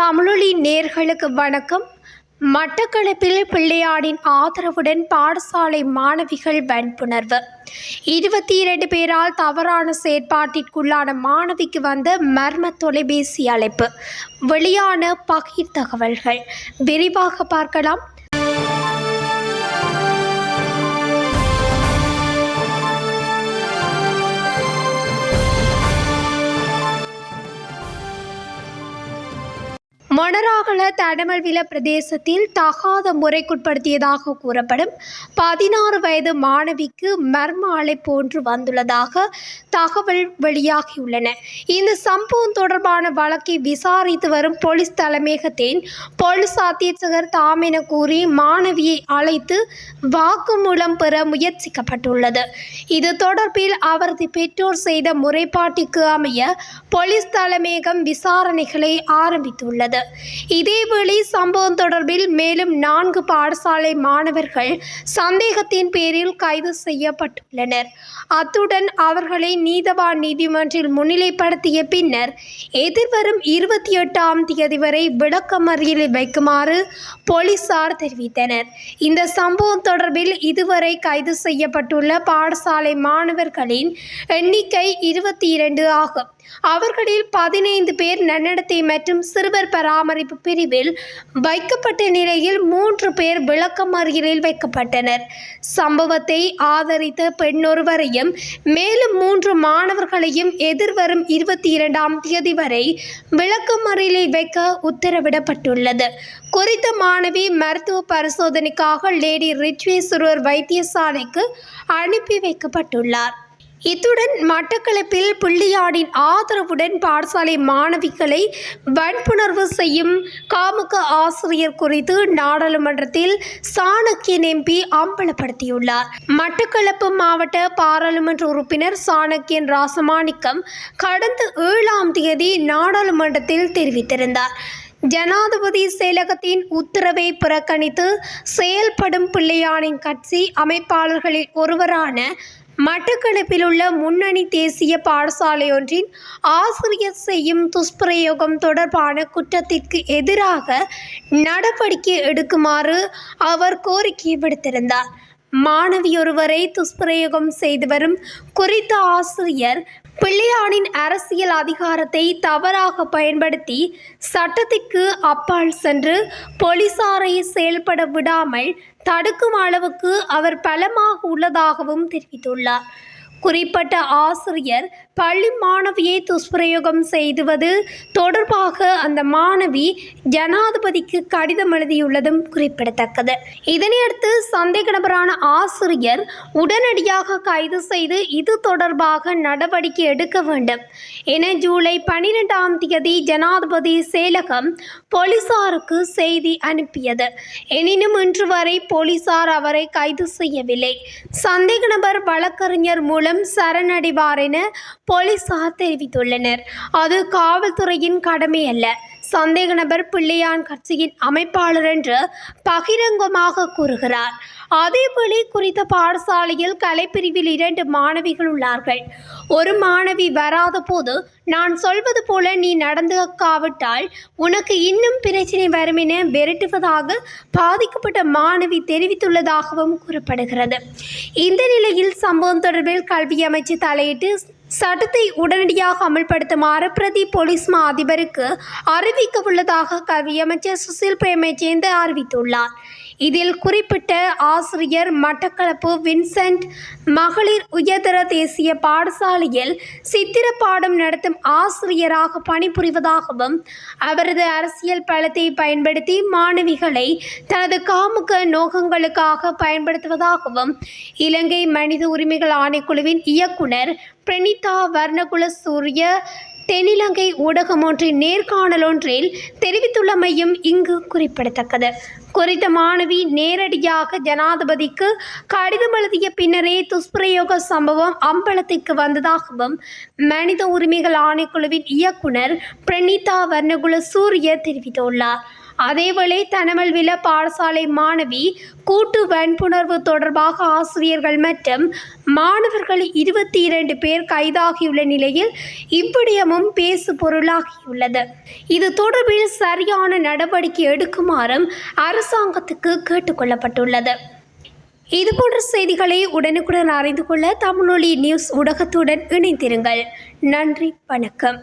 தமிழொலி நேர்களுக்கு வணக்கம். மட்டக்களப்பில் பிள்ளையாடின் ஆதரவுடன் பாடசாலை மாணவிகள் வன்புணர்வு. இருபத்தி இரண்டு பேரால் தவறான செயற்பாட்டிற்குள்ளான மாணவிக்கு வந்த மர்ம தொலைபேசி அழைப்பு. வெளியான பகிர் தகவல்கள் விரிவாக பார்க்கலாம். மணராகல தடமல்வில பிரதேசத்தில் தகாத முறைக்குட்படுத்தியதாக கூறப்படும் பதினாறு வயது மாணவிக்கு மர்ம அலை போன்று வந்துள்ளதாக தகவல் வெளியாகியுள்ளன. இந்த சம்பவம் தொடர்பான வழக்கை விசாரித்து வரும் போலீஸ் தலைமையகத்தின் போலீஸ் அத்தியட்சகர் தாம் என கூறி மாணவியை அழைத்து வாக்குமூலம் பெற முயற்சிக்கப்பட்டுள்ளது. இது தொடர்பில் அவரது பெற்றோர் செய்த முறைப்பாட்டிற்கு அமைய போலீஸ் தலைமையகம் விசாரணைகளை ஆரம்பித்துள்ளது. இதேவேளை சம்பவம் தொடர்பில் மேலும் நான்கு பாடசாலை மாணவர்கள் சந்தேகத்தின் பேரில் கைது செய்யப்பட்டுள்ளனர். அத்துடன் அவர்களை நீதவான் நீதிமன்றில் முன்னிலைப்படுத்திய பின்னர் எதிர்வரும் இருபத்தி எட்டாம் தேதி வரை விளக்கமறியலில் வைக்குமாறு போலீசார் தெரிவித்தனர். இந்த சம்பவம் தொடர்பில் இதுவரை கைது செய்யப்பட்டுள்ள பாடசாலை மாணவர்களின் எண்ணிக்கை இருபத்தி இரண்டு ஆகும். அவர்களில் பதினைந்து பேர் நன்னடத்தை மற்றும் சிறுவர் பராமரிப்பு பிரிவில் வைக்கப்பட்ட நிலையில் மூன்று பேர் விளக்கமறியலில் வைக்கப்பட்டனர். சம்பவத்தை ஆதரித்த பெண்ணொருவரையும் மேலும் மூன்று மாணவர்களையும் எதிர்வரும் இருபத்தி இரண்டாம் தேதி வரை விளக்கமறியலில் வைக்க உத்தரவிடப்பட்டுள்ளது. குறித்த மாணவி மருத்துவ பரிசோதனைக்காக லேடி ரிச்வேஸ்வரர் வைத்தியசாலைக்கு அனுப்பி வைக்கப்பட்டுள்ளார். இத்துடன் மட்டக்களப்பில் புள்ளியாடின் ஆதரவுடன் பாடசாலை மாணவிகளை வன்புணர்வு செய்யும் காமுக ஆசிரியர் குறித்து நாடாளுமன்றத்தில் சாணக்கியன் எம்பி அம்பலப்படுத்தியுள்ளார். மட்டக்களப்பு மாவட்ட பாராளுமன்ற உறுப்பினர் சாணக்கியன் ராசமாணிக்கம் கடந்த ஏழாம் தேதி நாடாளுமன்றத்தில் தெரிவித்திருந்தார். ஜனாதிபதி செயலகத்தின் உத்தரவை புறக்கணித்து செயல்படும் பிள்ளையானின் கட்சி அமைப்பாளர்களில் ஒருவரான மட்டக்களப்பில் உள்ள முன்னணி தேசிய பாடசாலையொன்றின் ஆசிரியர் செய்யும் துஷ்பிரயோகம் தொடர்பான குற்றத்திற்கு எதிராக நடவடிக்கை எடுக்குமாறு அவர் கோரிக்கை விடுத்திருந்தார். மாணவியொருவரை துஷ்பிரயோகம் செய்து வரும் குறித்த ஆசிரியர் பிள்ளையானின் அரசியல் அதிகாரத்தை தவறாக பயன்படுத்தி சட்டத்திற்கு அப்பால் சென்று போலீசாரை செயல்பட விடாமல் தடுக்கும் அளவுக்கு அவர் பலமாக உள்ளதாகவும் தெரிவித்துள்ளார். குறிப்பிட்ட ஆசிரியர் பள்ளி மாணவியை துஷ்பிரயோகம் செய்துவது தொடர்பாக அந்த மாணவி ஜனாதிபதிக்கு கடிதம் எழுதியுள்ளதும் குறிப்பிடத்தக்கது. இதனையடுத்து சந்தேக நபரான ஆசிரியர் உடனடியாக கைது செய்து இது தொடர்பாக நடவடிக்கை எடுக்க வேண்டும். என ஜூலை பனிரெண்டாம் தேதி ஜனாதிபதி செயலகம் போலீசாருக்கு செய்தி அனுப்பியது. எனினும் இன்று வரை போலீசார் அவரை கைது செய்யவில்லை. சந்தேக நபர் வழக்கறிஞர் மூலம் சரணடைவார் என போலீசார் தெரிவித்துள்ளனர் அது காவல்துறையின் கடமை அல்ல. சந்தேக நபர் பிள்ளையான் கட்சியின் அமைப்பாளர் என்று பகிரங்கமாக கூறுகிறார். அதேபோல குறித்த பாடசாலையில் கலைப்பிரிவில் இரண்டு மாணவிகள் உள்ளார்கள். ஒரு மாணவி வராத போது நான் சொல்வது போல நீ நடந்துக்காவிட்டால் உனக்கு இன்னும் பிரச்சனை வரும் என விரட்டுவதாக பாதிக்கப்பட்ட மாணவி தெரிவித்துள்ளதாகவும் கூறப்படுகிறது. இந்த நிலையில் சம்பவம் தொடர்பில் கல்வி அமைச்சு தலையிட்டு சட்டத்தை உடனடியாக அமல்படுத்துமாறு பிரதி போலீஸ் மா அதிபருக்கு அறிவிக்க உள்ளதாக கல்வி அமைச்சர் சுசில் பிரேமச்சேந்து அறிவித்துள்ளார். இதில் குறிப்பிட்ட ஆசிரியர் மட்டக்களப்பு வின்சென்ட் மகளிர் உயர்தர தேசிய பாடசாலையில் சித்திர பாடம் நடத்தும் ஆசிரியராக பணிபுரிவதாகவும் அவரது அரசியல் பலத்தை பயன்படுத்தி மாணவிகளை தனது காமுக நோக்கங்களுக்காக பயன்படுத்துவதாகவும் இலங்கை மனித உரிமைகள் ஆணைக்குழுவின் இயக்குனர் பிரணீதா வர்ணகுல சூரிய தென்னிலங்கை ஊடகம் ஒன்றின் நேர்காணல் ஒன்றில் தெரிவித்துள்ளமையும் இங்கு குறிப்பிடத்தக்கது. குறித்த மாணவி நேரடியாக ஜனாதிபதிக்கு கடிதம் எழுதிய பின்னரே துஷ்பிரயோக சம்பவம் அம்பலத்திற்கு வந்ததாகவும் மனித உரிமைகள் ஆணைக்குழுவின் இயக்குனர் பிரணீதா வர்ணகுல சூரிய தெரிவித்துள்ளார். அதேவேளை தனமல்வில பாடசாலை மாணவி கூட்டு வன்புணர்வு தொடர்பாக ஆசிரியர்கள் மற்றும் மாணவர்கள் இருபத்தி இரண்டு பேர் கைதாகியுள்ள நிலையில் இவ்விடயமும் பேசு பொருளாகியுள்ளது. இது தொடர்பில் சரியான நடவடிக்கை எடுக்குமாறும் அரசாங்கத்துக்கு கேட்டுக்கொள்ளப்பட்டுள்ளது. இதுபோன்ற செய்திகளை உடனுக்குடன் அறிந்து கொள்ள தமிழொலி நியூஸ் ஊடகத்துடன் இணைந்திருங்கள். நன்றி வணக்கம்.